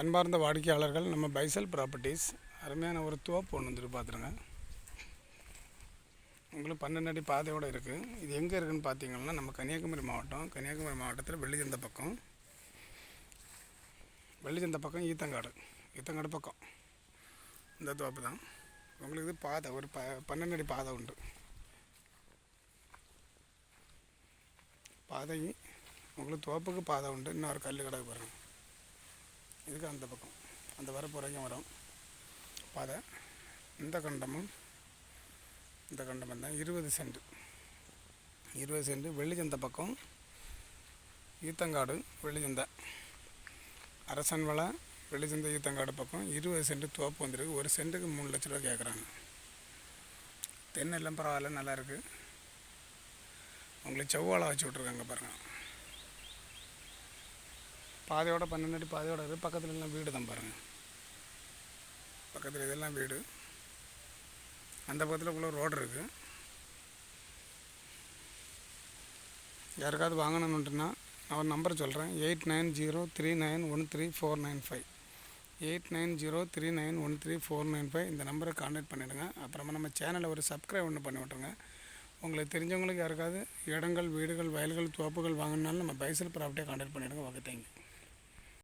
அன்பார்ந்த வாடிக்கையாளர்கள் நம்ம பைசல் ப்ராப்பர்ட்டிஸ். அருமையான ஒரு தோப்பு ஒன்று வந்துட்டு பார்த்துருங்க உங்களுக்கு பன்னெண்டு அடி பாதையோடு இருக்குது இது எங்கே இருக்குதுன்னு பார்த்தீங்கன்னா நம்ம கன்னியாகுமரி மாவட்டம் கன்னியாகுமரி மாவட்டத்தில் வெள்ளிச்சந்த பக்கம். வெள்ளிச்சந்த பக்கம் ஈத்தங்காடு. ஈத்தங்காடு பக்கம். இந்த தோப்பு தான். உங்களுக்கு இது பாதை ஒரு ப பன்னெண்டு அடி பாதை உண்டு. பாதை உங்களுக்கு தோப்புக்கு பாதை உண்டு. இன்னொரு கல் கிடக்கு பாருங்கள் இதுக்கு அந்த பக்கம். அந்த வரப்பு வரைக்கும் வரும். பாதை. இந்த கண்டமும் இந்த கண்டமும் தான் இருபது சென்ட். இருபது சென்ட். வெள்ளிச்சந்த பக்கம். ஈத்தங்காடு வெள்ளிச்சந்தை. அரசன் வளை வெள்ளிச்சந்தை ஈத்தங்காடு பக்கம். இருபது சென்ட் தோப்பு வந்துருக்கு. ஒரு சென்ட்டுக்கு மூணு லட்ச ரூபா கேட்குறாங்க தென்னெல்லாம் பரவாயில்ல நல்லா இருக்குது உங்களுக்கு செவ்வாழை வச்சு விட்ருக்காங்க பாருங்கள் பாதையோட பன்னெண்டு அடி பாதையோட இருக்குது பக்கத்தில் எல்லாம் வீடு தான் பாருங்கள் பக்கத்தில் இதெல்லாம் வீடு. அந்த பக்கத்தில் உள்ள ரோடு இருக்குது யாருக்காவது வாங்கணுன்னுட்டுனா அவர் நம்பர் சொல்கிறேன் eight nine zero three nine one three four nine five. Eight nine zero three nine one three four nine five இந்த நம்பரை காண்டாக்ட் பண்ணிவிடுங்க அப்புறமா நம்ம சேனலை ஒரு சப்ஸ்கிரைப் ஒன்று பண்ணி விட்ருங்க உங்களுக்கு தெரிஞ்சவங்களுக்கு யாருக்காவது இடங்கள் வீடுகள் வயல்கள் தோப்புகள் வாங்கினாலும் நம்ம பைசல் ப்ராப்பர்ட்டியை காண்டாக்ட் பண்ணிவிடுங்க ஓகே தேங்க்யூ